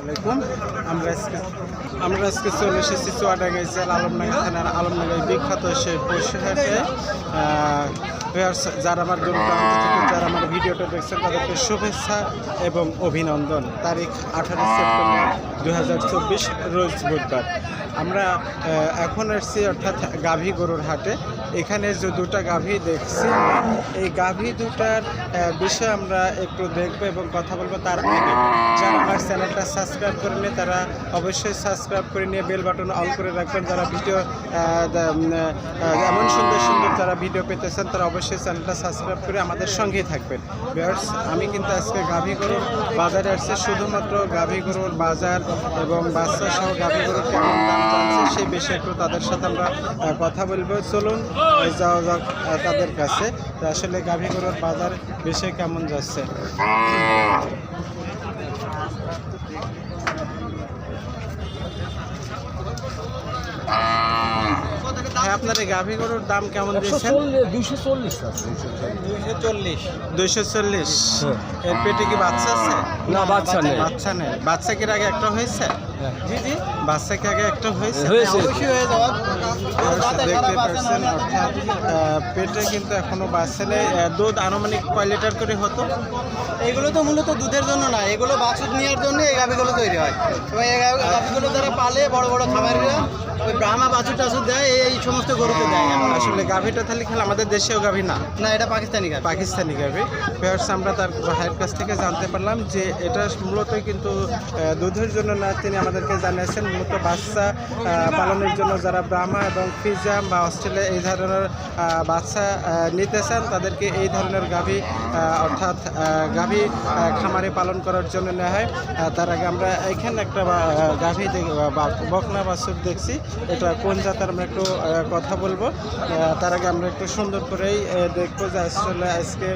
আলাইকুম। আমরা আজকে আমরা আজকে চলে এসেছি চুয়াডাঙ্গাইজের আলমডাঙ্গা থানার আলমডাঙ্গায় বিখ্যাত সেই আহ, যারা আমার দূর যারা আমার ভিডিওটা দেখছেন তাদেরকে শুভেচ্ছা এবং অভিনন্দন। তারিখ আঠারো সেপ্টেম্বর দু হাজার চব্বিশ রোজ বুধবার। আমরা এখন এসেছি অর্থাৎ গাভী গরুর হাটে। এখানে যে দুটা গাভী দেখছি, এই গাভী দুটার বিষয়ে আমরা একটু দেখব এবং কথা বলব। তার আগে যারা আমার চ্যানেলটা সাবস্ক্রাইব করে নিয়ে তারা অবশ্যই সাবস্ক্রাইব করে নিয়ে বেল বাটন অন করে রাখবেন। যারা ভিডিও এমন সুন্দর সুন্দর যারা ভিডিও পেতেছেন, তারা অবশ্যই চ্যানেলটা সাবস্ক্রাইব করে আমাদের সঙ্গেই থাকবেন। ভিউয়ার্স, আমি কিন্তু আজকে গাভী গরুর বাজারে আসছি। শুধুমাত্র গাভী গরুর বাজার এবং বাচ্চা সহ গাভী গরুর কেমন দাম? যাচ্ছে সেই বিষয়ে একটু তাদের সাথে আমরা কথা বলব। চলুন যাওয়া যাক তাদের কাছে। তো আসলে গাভী গরুর বাজার বিষয়ে কেমন যাচ্ছে? হ্যাঁ আপনার এই গাভী গরুর দাম কেমন দিয়েছেন? চল্লিশ দুইশো চল্লিশ দুইশো চল্লিশ। হ্যাঁ। এর পেটে কি বাচ্চা আছে? না, বাচ্চা নেই। বাচ্চা নেই। বাচ্চা কি আগে একটা হয়েছে? জি জি। বাচ্চা কি আগে একটা হয়েছে? হয়েছে। হয়ে যাওয়া দেখতে পাচ্ছেন অর্থাৎ পেটে কিন্তু এখনও বাচ্চা নেই। দুধ আনুমানিক কয় লিটার করে হতো? এগুলো তো মূলত দুধের জন্য না এগুলো বাছুর নেওয়ার জন্য এই গাভিগুলো তৈরি হয়। এবং এই গা- গাভিগুলো যারা পালে বড় বড় খামারিরা ওই ব্রাহ্মা বাছুর টাছুর দেয় এই- এই সমস্ত গরুতে দেয় আসলে গাভীটা তাহলে খেলে আমাদের দেশেও গাভী না? না এটা পাকিস্তানি গাভি। পাকিস্তানি গাভী। পেয়ার্স আমরা তার ভাইয়ের কাছ থেকে জানতে পারলাম যে এটা মূলত কিন্তু দুধের জন্য না তিনি আমাদেরকে জানিয়েছেন। মূলত বাচ্চা পালনের জন্য যারা ব্রাহ্মা এবং ফিজাম বা অস্ট্রেলিয়া এই ধরনের বাচ্চা নিতে চান তাদেরকে এই ধরনের গাভী অর্থাৎ গাভী খামারে পালন করার জন্য নেওয়া হয়। তার আগে আমরা এখানে একটা গাভী বকনা বাছুর দেখছি। এটা কোন জাতের আমরা একটু কথা বলব। তার আগে আমরা একটু সুন্দর করেই দেখব যে আসলে আজকে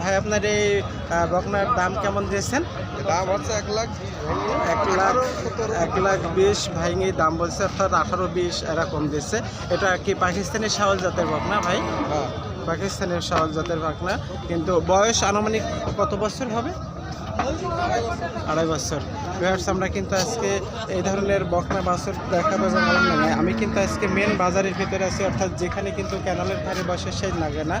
ভাই আপনার এই বকনার দাম কেমন দিয়েছেন? দাম হচ্ছে এক লাখ। এক লাখ এক লাখ বিশ ভাইঙ্গি দাম বলছে অর্থাৎ আঠারো বিশ এরকম দিচ্ছে। এটা কি পাকিস্তানি শাওয়াল জাতের বকনা ভাই? পাকিস্তানের শাওয়াল জাতের ভাগ না কিন্তু বয়স আনুমানিক কত বছর হবে? আড়াই বছর। ভিউয়ার্স আমরা কিন্তু আজকে এই ধরনের বকনা বাছর দেখাবো এবং আলাম না আমি কিন্তু আজকে মেন বাজারের ভিতরে আছি, অর্থাৎ যেখানে কিন্তু ক্যানালের ধারে বসে সেই লাগে না।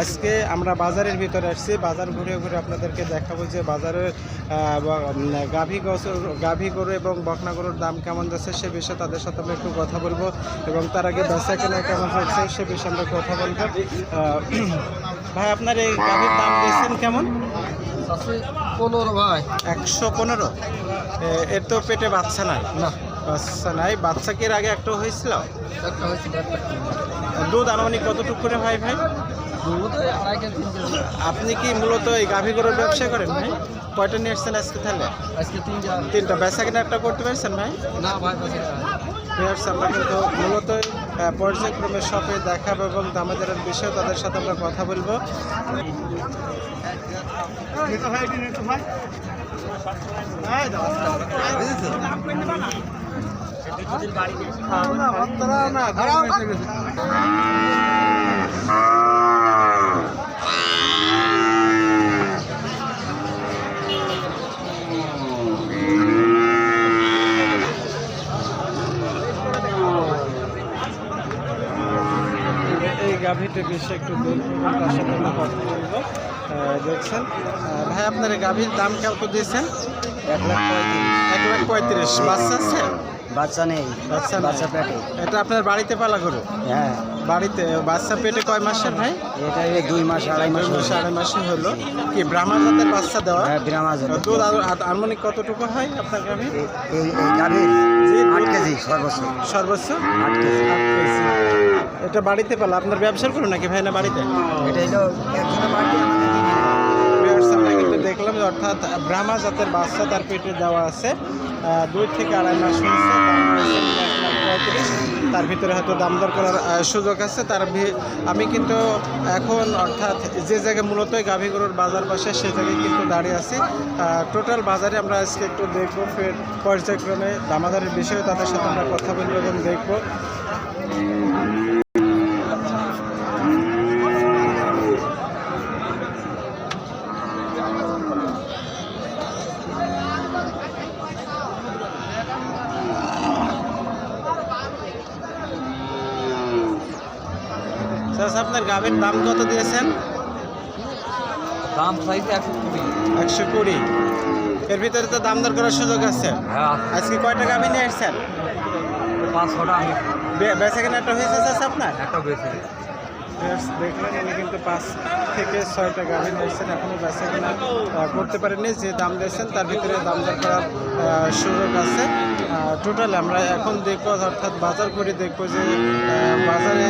আজকে আমরা বাজারের ভিতরে আসছি, বাজার ঘুরে ঘুরে আপনাদেরকে দেখাবো যে বাজারের গাভী গছর, গাভী গরু এবং বকনা গরুর দাম কেমন যাচ্ছে সে বিষয়ে তাদের সাথে আমরা একটু কথা বলব। এবং তার আগে বেচা কেনা কেমন হচ্ছে সে বিষয়ে আমরা কথা বলব। ভাই, আপনার এই গাভীর দাম দিয়েছেন কেমন? পনেরো ভাই। একশো পনেরো? এর তো পেটে বাচ্চা নাই। না। বাচ্চা নাই। বাচ্চা কি এর আগে একটা হয়েছিল? একটা দুধ আনুমানিক কতটুকু করে হয় ভাই? কেজি আপনি কি মূলত এই গাভী গরুর ব্যবসা করেন ভাই? কয়টা নিয়ে এসছেন আজকে তাহলে? আজকে তিন তিনটা। বেচা কিনা একটা করতে পারছেন ভাই? না ভাই ভিউয়ার্স আমরা কিন্তু মূলত পর্যায়ক্রমের পর্যায়ক্রমে শপে দেখাবো এবং দামাদারের বিষয়ে তাদের সাথে আমরা কথা বলব এই গাভীটা বেশি একটু তার সাথে আমরা কথা বলব। দেখছেন? ভাই আপনার গাভীর দাম কত দিয়েছেন? এক লাখ এক লাখ পঁয়ত্রিশ। বাচ্চা আছে? বাচ্চা নেই। বাচ্চা বাচ্চা পেটে। এটা আপনার বাড়িতে পালা গরু? হ্যাঁ। বাড়িতে? বাচ্চা পেটে কয় মাসের ভাই? এটা দুই মাস আড়াই মাস মাস আড়াই মাসে হলো। কি ব্রাহ্মা জাতের বাচ্চা দেওয়া? হ্যাঁ বিরামাজ দুধ আর- আর- আনুমানিক কতটুকু হয় আপনার গাভী এই গাভীর? দুধ- সর্বোচ্চ সর্বোচ্চ এটা বাড়িতে পালা? আপনার ব্যবসার করুন নাকি ভাই না বাড়িতে এটা হলো দেখলাম যে অর্থাৎ ব্রাহ্মা জাতের বাচ্চা তার পেটে দেওয়া আছে। দুই থেকে আড়াই মাস হয়েছে। তার ভিতরে হয়তো দাম দর করার সুযোগ আছে। তার আমি কিন্তু এখন অর্থাৎ যে জায়গায় মূলত এই গাভী গরুর বাজার বসে, সে জায়গায় কিন্তু দাঁড়িয়ে আছি। টোটাল বাজারে আমরা আজকে একটু দেখব, ফের পর্যায়ক্রমে দামাদারের বিষয়ে তাদের সাথে আমরা কথা বলব এবং দেখব। চাচা আপনার গাভীর দাম কত দিয়েছেন? দাম চাইছে একশো কুড়ি। একশো কুড়ি। এর ভিতরে তো দাম দর করার সুযোগ আছে। হ্যাঁ। আজকে কয়টা গাভী নিয়ে এসছেন পাঁচ ছটা বেচা কেনা একটা হয়েছে চাচা আপনার? একটা বেশি Yes, দেখলেন উনি কিন্তু পাঁচ থেকে ছয়টা গাভী নিয়েছেন এখনও বেচা কেনা করতে পারেননি যে দাম দিয়েছেন তার ভিতরে দাম দর করার সুযোগ আছে। টোটাল আমরা এখন দেখব অর্থাৎ বাজার করে দেখব যে বাজারে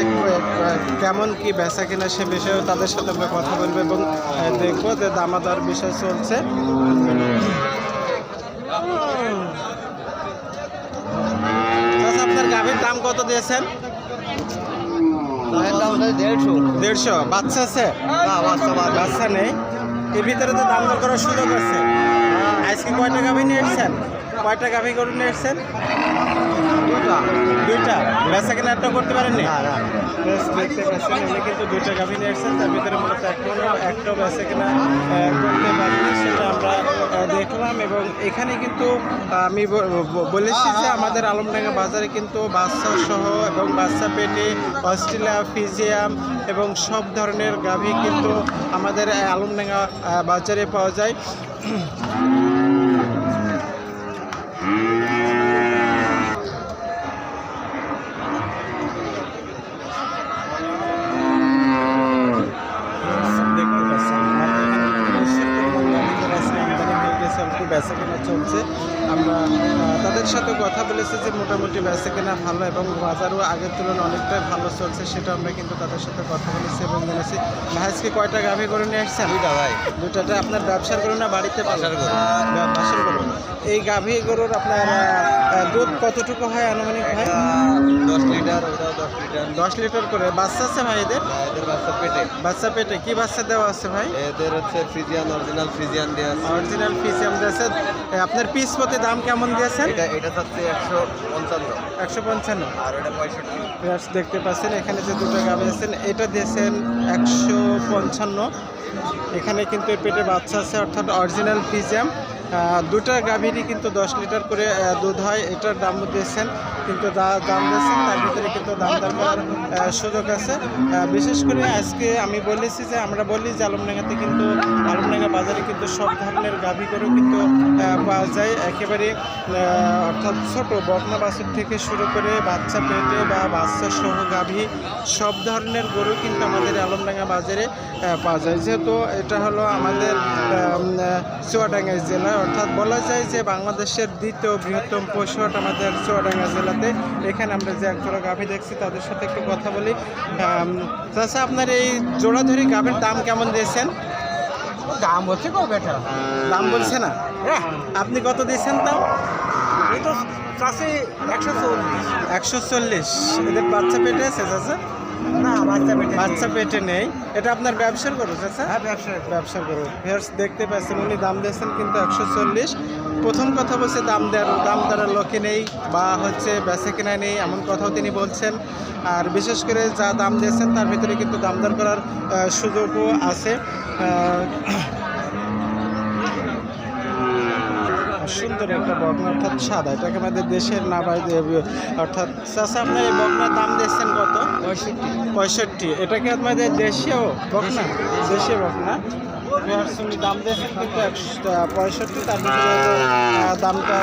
কেমন কি বেচা কিনা সে বিষয়েও তাদের সাথে আমরা কথা বলব এবং দেখব যে দামাদার বিষয় চলছে। চাচা, আপনার গাভীর দাম কত দিয়েছেন? দেড়শো। বাচ্চা আছে? বাচ্চা নেই। এর ভিতরে তো দাম দর করার সুযোগ আছে। আজকে কয়টা গাভী নিয়ে এসছেন কয়টা গাভী গরু নিয়ে এসছেন? দুইটা। বেচা কেনা একটা করতে পারেননি? দেখতে পাচ্ছেন কিন্তু দুইটা গাভী নিয়ে এসছেন তার ভিতরে মূলত এখনও একটা বেচা কেনা করতে পারেনি সেটা আমরা দেখলাম এবং এখানে কিন্তু আমি বলেছি যে আমাদের আলমডাঙ্গা বাজারে কিন্তু বাচ্চা সহ এবং বাচ্চা পেটে অস্ট্রেলিয়া ফিজিয়াম এবং সব ধরনের গাভী কিন্তু আমাদের আলমডাঙ্গা বাজারে পাওয়া যায় দেখতে পাচ্ছেন আমাদের এখানে প্রচুর পরিমাণ গাভী গরু আজকে আমদানি হয়ে গেছে, অল্প বেচা কেনা চলছে। আমরা তাদের সাথে কথা বলেছি যে মোটামুটি বেচা কেনা ভালো এবং বাজারও আগের তুলনায় অনেকটাই ভালো চলছে সেটা আমরা কিন্তু তাদের সাথে কথা বলেছি এবং জেনেছি। ভাই আজকে কয়টা গাভী করে নিয়ে আসছেন? দুইটা ভাই। দুটাটা আপনার ব্যবসার গরু না বাড়িতে? বাসার গরু। এই গাভী গরুর আপনার দুধ কতটুকু হয় আনুমানিক ভাই? দশ লিটার দশ লিটার। দশ লিটার করে। বাচ্চা আছে ভাই এদের? এদের বাচ্চা পেটে। বাচ্চা পেটে। কি বাচ্চা দেওয়া আছে ভাই? এদের হচ্ছে ফ্রিজিয়ান অরিজিনাল ফ্রিজিয়ান দেওয়া আছে। অরিজিনাল পিস দিয়েছে আপনার পিস প্রতি দাম কেমন দিয়েছেন? এটা এটা হচ্ছে একশো পঞ্চান্ন। একশো পঞ্চান্ন। আর এটা পঁয়ষট্টি। দেখতে পাচ্ছেন এখানে যে দুটো গাভি আছেন এটা দিয়েছেন একশো পঞ্চান্ন। এখানে কিন্তু পেটে বাচ্চা আছে অর্থাৎ অরিজিনাল ফিজিয়াম দুটো গাভীরই কিন্তু দশ লিটার করে দুধ হয়। এটার দাম দিয়েছেন কিন্তু দাম দিয়েছেন তার ভিতরে কিন্তু দাম দর করার সুযোগ আছে। বিশেষ করে আজকে আমি বলেছি যে আমরা বলি যে আলমডাঙ্গাতে কিন্তু আলমডাঙ্গা বাজারে কিন্তু সব ধরনের গাভী গরু কিন্তু পাওয়া যায়। একেবারে অর্থাৎ ছোটো বকনা বাছুর থেকে শুরু করে বাচ্চা পেটে বা বাচ্চা সহ গাভী সব ধরনের গরু কিন্তু আমাদের আলমডাঙ্গা বাজারে পাওয়া যায়। যেহেতু এটা হলো আমাদের আম, চুয়াডাঙ্গা জেলা অর্থাৎ বলা যায় যে বাংলাদেশের দ্বিতীয় বৃহত্তম পশুহাট আমাদের চুয়াডাঙ্গা জেলাতে। এখানে আমরা যে একজোড়া গাভী দেখছি তাদের সাথে একটু কথা বলি। চাচা আপনার এই জোড়াধরি গাভীর দাম কেমন দিয়েছেন? দাম হচ্ছে কো বেটা দাম বলছে না? আপনি কত দিয়েছেন তাও এই তো চাষে একশো চল্লিশ। একশো চল্লিশ। এদের বাচ্চা পেটে আছে চাচা? না বাচ্চা বেটে বাচ্চা পেটে নেই। এটা আপনার ব্যবসার করো চাচা? হ্যাঁ ব্যবসা ব্যবসা করো ফেয়ার্স দেখতে পাচ্ছেন উনি দাম দিয়েছেন কিন্তু একশো চল্লিশ। প্রথম কথা বলছে দাম দেওয়ার দাম দেওয়ার লোকে নেই বা হচ্ছে বেচে কেনা নেই এমন কথাও তিনি বলছেন। আর বিশেষ করে যা দাম দিয়েছেন তার ভিতরে কিন্তু দাম দর করার সুযোগও আছে। সুন্দর একটা বকনা অর্থাৎ সাদা। এটাকে আমাদের দেশের না অর্থাৎ চাষা আপনার এই বকনার দাম দিয়েছেন কত? পঁয়ষট্টি। পঁয়ষট্টি। এটাকে আপনাদের দেশীয় বকনা? দেশীয় বকনা। দাম দিয়েছেন কিন্তু একশো পঁয়ষট্টি। তার দামটা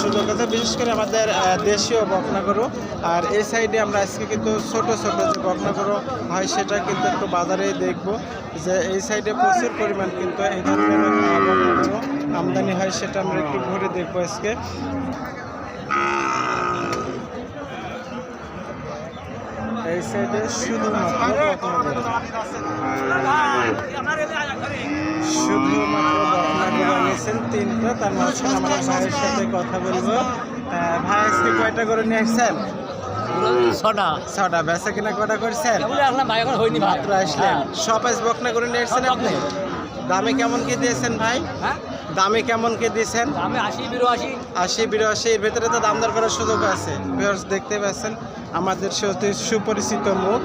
সুযোগ আছে। বিশেষ করে আমাদের দেশীয় বকনা গরু। আর এই সাইডে আমরা আজকে কিন্তু ছোট ছোট যে বকনা গরু হয় সেটা কিন্তু একটু বাজারে দেখব যে এই সাইডে প্রচুর পরিমাণ কিন্তু এই ধরনের আমদানি হয় সেটা আমরা একটু ঘুরে দেখব আজকে। এই সাইডে শুধুমাত্র নিয়েছেন তিনটা তার মাঝখানে আমার ভাইয়ের সাথে কথা বলব। ভাই আজকে কয়টা গরু নিয়ে আসছেন? ছটা। ছটা। বেচা কিনা কটা করছেন? হয়নি মাত্র আসলেন। সব বকনা গরু নিয়ে আসছেন আপনি? দামে কেমন কি দিয়েছেন ভাই? হ্যাঁ? দামে কেমন কে দিয়েছেন দামে আশি বিরাশি। আশি বিরাশি এর ভেতরে তো দাম দর করার সুযোগ আছে। ভিউয়ার্স দেখতে পাচ্ছেন আমাদের সুপরিচিত মুখ।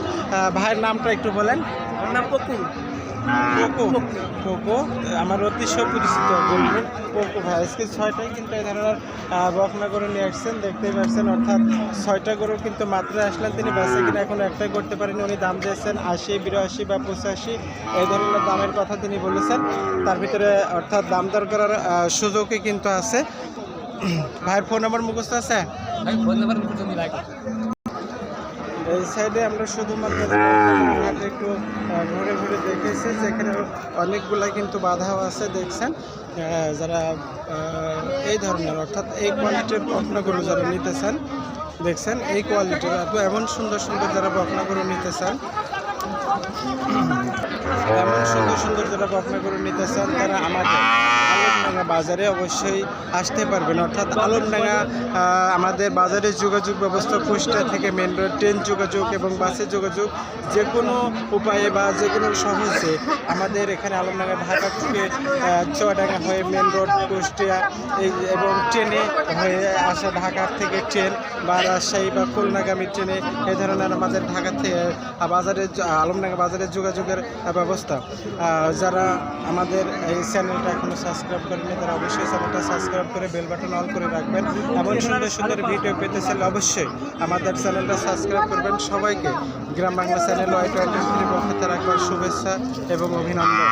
ভাইয়ের নামটা একটু বলেন। আমার নাম পোকো পোকো আমার অতি সুপরিচিত বলব পোকো ভাই আজকে ছয়টাই কিন্তু এই ধরনের বকনা করে নিয়ে আসছেন দেখতেই পাচ্ছেন অর্থাৎ ছয়টা গরু কিন্তু মাত্র আসলেন তিনি বেঁচে কিনা এখন একটাই করতে পারেন উনি দাম দিয়েছেন আশি বিরাশি বা পঁচাশি এই ধরনের দামের কথা তিনি বলেছেন। তার ভিতরে অর্থাৎ দাম দর করার সুযোগই কিন্তু আছে। ভাইয়ের ফোন নাম্বার মুখস্থ আছে? এই সাইডে আমরা শুধুমাত্র একটু ঘুরে ঘুরে দেখেছি যেখানে অনেকগুলা কিন্তু বাধাও আছে দেখছেন? যারা এই ধরনের অর্থাৎ এই কোয়ালিটির বকনাগুলো যারা নিতে চান দেখছেন? এই কোয়ালিটির এত এমন সুন্দর সুন্দর যারা বকনাগুলো নিতে চান এমন সুন্দর সুন্দর যারা বকনাগুলো নিতে চান তারা আমাদের আলমডাঙ্গা বাজারে অবশ্যই আসতে পারবেন। অর্থাৎ আলমডাঙ্গা আমাদের বাজারে যোগাযোগ ব্যবস্থা কুষ্টিয়া থেকে মেন রোড ট্রেন যোগাযোগ এবং বাসের যোগাযোগ যে কোনো উপায়ে বা যে কোনো সহজে আমাদের এখানে আলমডাঙ্গা, ঢাকা থেকে চুয়াডাঙ্গা হয়ে মেন রোড কুষ্টিয়া এবং ট্রেনে হয়ে আসা ঢাকার থেকে ট্রেন বা রাজশাহী বা খুলনাগামী ট্রেনে এ ধরনের আমাদের ঢাকা থেকে বাজারে, আলমডাঙ্গা বাজারে যোগাযোগের ব্যবস্থা। যারা আমাদের এই চ্যানেলটা এখনও সাবস্ক্রাইব করেনি তারা অবশ্যই চ্যানেলটা সাবস্ক্রাইব করে বেল বাটন অল করে রাখবেন। এমন সুন্দর সুন্দর ভিডিও পেতে চাইলে অবশ্যই আমাদের চ্যানেলটা সাবস্ক্রাইব করবেন। সবাইকে Gram Bangla channel Y twenty three পক্ষে রাখবার শুভেচ্ছা এবং অভিনন্দন।